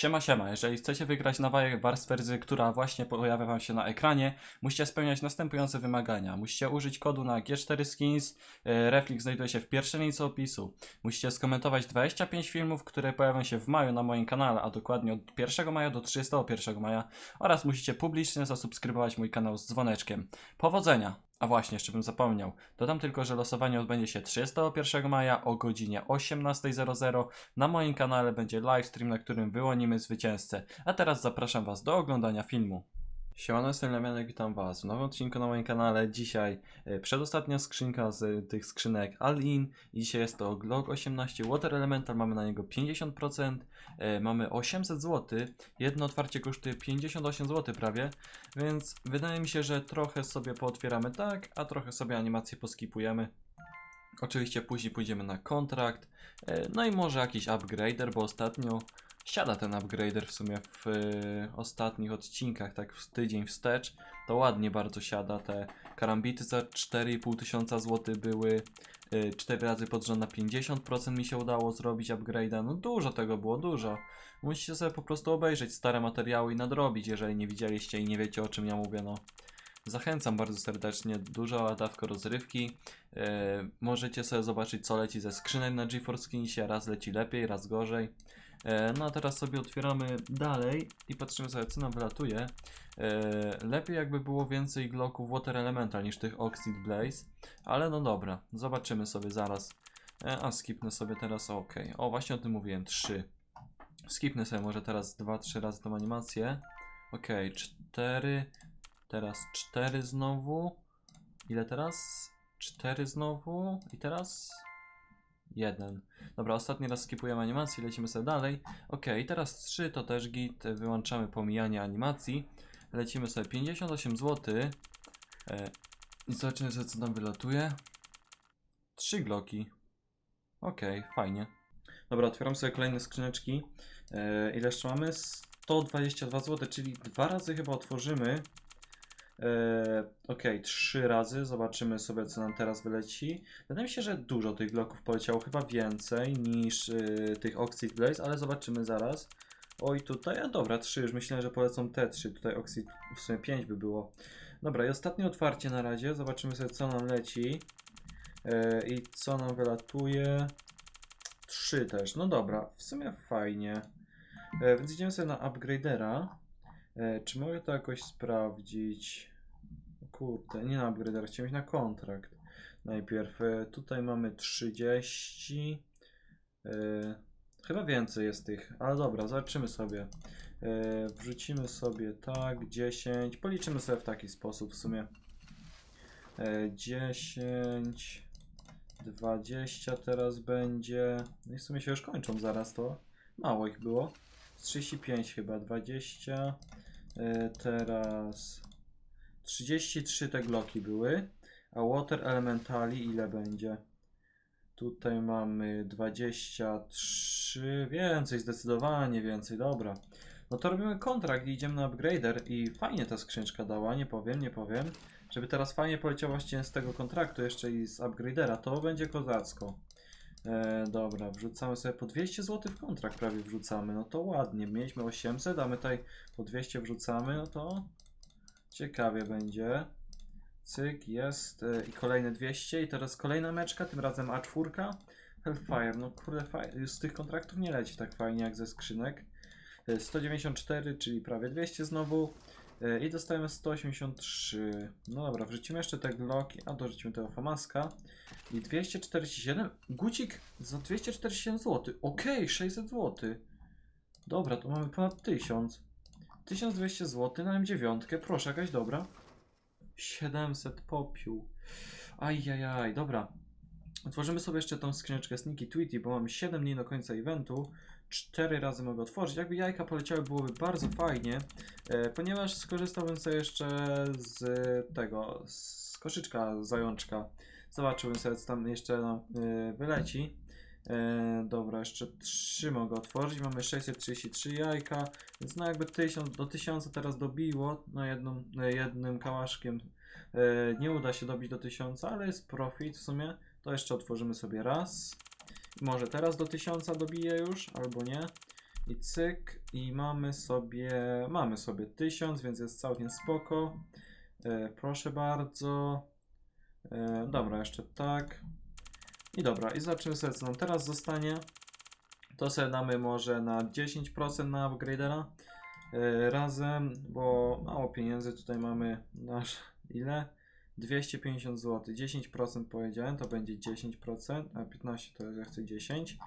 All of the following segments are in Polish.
Siema, siema. Jeżeli chcecie wygrać na warstwę rdzy, która właśnie pojawia Wam się na ekranie, musicie spełniać następujące wymagania. Musicie użyć kodu na G4 Skins, e, reflik znajduje się w pierwszej linii opisu. Musicie skomentować 25 filmów, które pojawią się w maju na moim kanale, a dokładnie od 1 maja do 31 maja oraz musicie publicznie zasubskrybować mój kanał z dzwoneczkiem. Powodzenia! A właśnie, jeszcze bym zapomniał. Dodam tylko, że losowanie odbędzie się 31 maja o godzinie 18.00 na moim kanale będzie livestream, na którym wyłonimy zwycięzcę. A teraz zapraszam Was do oglądania filmu. Siemano, jestem Lemianek, witam Was w nowym odcinku na moim kanale. Dzisiaj e, przedostatnia skrzynka z e, tych skrzynek All-In dzisiaj jest to Glock 18 Water Elemental, mamy na niego 50%, e, mamy 800 zł, jedno otwarcie kosztuje 58 zł prawie, więc wydaje mi się, że trochę sobie pootwieramy tak, a trochę sobie animację poskipujemy. Oczywiście później pójdziemy na kontrakt, no i może jakiś upgrader, bo ostatnio siada ten upgrader w sumie w e, ostatnich odcinkach, tak w tydzień wstecz, to ładnie bardzo siada. Te karambity za 4,5 tysiąca złotych były, e, 4 razy pod rząd na 50% mi się udało zrobić upgrade'a, no dużo tego było, dużo. Musicie sobie po prostu obejrzeć stare materiały i nadrobić, jeżeli nie widzieliście i nie wiecie o czym ja mówię, no. Zachęcam bardzo serdecznie, dużo dawko rozrywki. E, możecie sobie zobaczyć co leci ze skrzynek na GeForce Skinsie, raz leci lepiej, raz gorzej. E, no a teraz sobie otwieramy dalej i patrzymy sobie co nam wylatuje. E, lepiej jakby było więcej Glocków Water Elemental niż tych Oxid Blaze, ale no dobra, zobaczymy sobie zaraz. E, a skipnę sobie teraz, ok. O właśnie o tym mówiłem, 3. Skipnę sobie może teraz 2-3 razy tą animację. Ok, 4, teraz 4 znowu. Ile teraz? 4 znowu i teraz 1. Dobra, ostatni raz skipujemy animację, lecimy sobie dalej. Ok, teraz 3 to też git, wyłączamy pomijanie animacji. Lecimy sobie 58 zł. E, I zobaczymy sobie co nam wylatuje. 3 gloki. Ok, fajnie. Dobra, otwieram sobie kolejne skrzyneczki. E, ile jeszcze mamy? 122 zł, czyli dwa razy chyba otworzymy. E, ok, trzy razy. Zobaczymy sobie, co nam teraz wyleci. Wydaje mi się, że dużo tych bloków poleciało, chyba więcej niż y, tych Oxid Blaze, ale zobaczymy zaraz. Oj, tutaj, a dobra, trzy. Już myślałem, że polecą te trzy. Tutaj Oxid w sumie 5 by było. Dobra, i ostatnie otwarcie na razie. Zobaczymy sobie, co nam leci. E, I co nam wylatuje. Trzy też. No dobra, w sumie fajnie. E, więc idziemy sobie na upgradera. E, czy mogę to jakoś sprawdzić? Kurde, nie na upgrader, chciałem iść na kontrakt. Najpierw e, tutaj mamy 30. E, chyba więcej jest tych, ale dobra, zobaczymy sobie. E, wrzucimy sobie tak, 10. Policzymy sobie w taki sposób w sumie. E, 10. 20 teraz będzie. No i w sumie się już kończą zaraz to. Mało ich było. Z 35 chyba, 20. E, teraz 33 te gloki były. A Water Elementali ile będzie? Tutaj mamy 23. Więcej, zdecydowanie więcej, dobra. No to robimy kontrakt i idziemy na upgrader i fajnie ta skrzyneczka dała, nie powiem, nie powiem. Żeby teraz fajnie poleciał właśnie z tego kontraktu jeszcze i z upgradera, to będzie kozacko. E, dobra, wrzucamy sobie po 200 zł w kontrakt prawie wrzucamy, no to ładnie. Mieliśmy 800, a my tutaj po 200 wrzucamy, no to ciekawie będzie. Cyk, jest e, i kolejne 200 i teraz kolejna meczka, tym razem A4. Hellfire, no kurde, z tych kontraktów nie leci tak fajnie jak ze skrzynek. E, 194, czyli prawie 200 znowu. E, I dostajemy 183. No dobra, wrzucimy jeszcze te Glocki, a dorzucimy tego Famaska. I 247. Gucik za 247 zł. Okej, 600 zł. Dobra, to mamy ponad 1000. 1200 zł na M9. Proszę, jakaś dobra. 700 popiół. Ajajaj, dobra. Otworzymy sobie jeszcze tą skrzyneczkę Sneaky Tweety, bo mamy 7 dni do końca eventu. 4 razy mogę otworzyć. Jakby jajka poleciały, byłoby bardzo fajnie, e, ponieważ skorzystałbym sobie jeszcze z tego, z koszyczka zajączka. Zobaczyłbym sobie, co tam jeszcze nam e, wyleci. E, dobra, jeszcze 3 mogę otworzyć. Mamy 633 jajka, więc no jakby 1000, do 1000 teraz dobiło na jedną, e, jednym kałaszkiem. E, nie uda się dobić do 1000, ale jest profit w sumie. To jeszcze otworzymy sobie raz. Może teraz do 1000 dobiję już, albo nie. I cyk. I mamy sobie, mamy sobie 1000, więc jest całkiem spoko. E, proszę bardzo. E, dobra, jeszcze tak. I dobra, i zobaczymy sobie co nam teraz zostanie. To sobie damy może na 10% na upgradera e, razem, bo mało pieniędzy tutaj mamy. Nasz ile? 250 zł. 10% powiedziałem, to będzie 10%, a 15 to ja chcę 10.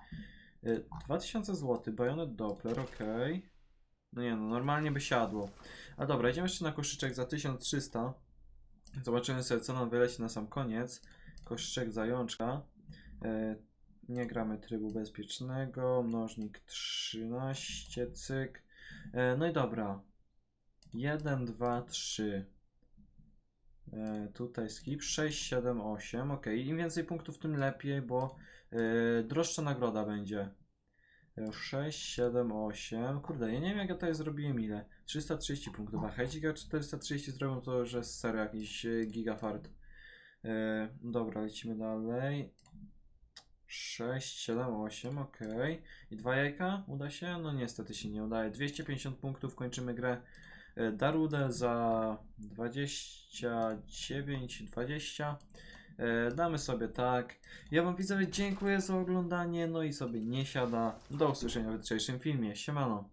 E, 2000 zł, bajonet Doppler, ok. No nie no, normalnie by siadło. A dobra, idziemy jeszcze na koszyczek za 1300. Zobaczymy sobie, co nam wyleci na sam koniec. Koszyczek zajączka. E, nie gramy trybu bezpiecznego. Mnożnik 13, cyk. E, no i dobra. 1, 2, 3. E, tutaj skip 6, 7, 8. Ok, im więcej punktów, tym lepiej, bo e, droższa nagroda będzie. E, 6, 7, 8. Kurde, ja nie wiem jak ja tutaj zrobiłem ile. 330 punktów, a Hedzika 430 zrobią to, że jest serio jakiś gigafart. Dobra, lecimy dalej. 6, 7, 8, ok. I dwa jajka? Uda się? No niestety się nie udaje. 250 punktów, kończymy grę. E, Darudę za 29, 20. E, damy sobie tak. Ja wam widzowie dziękuję za oglądanie, no i sobie nie siada. Do usłyszenia w jutrzejszym filmie. Siemano.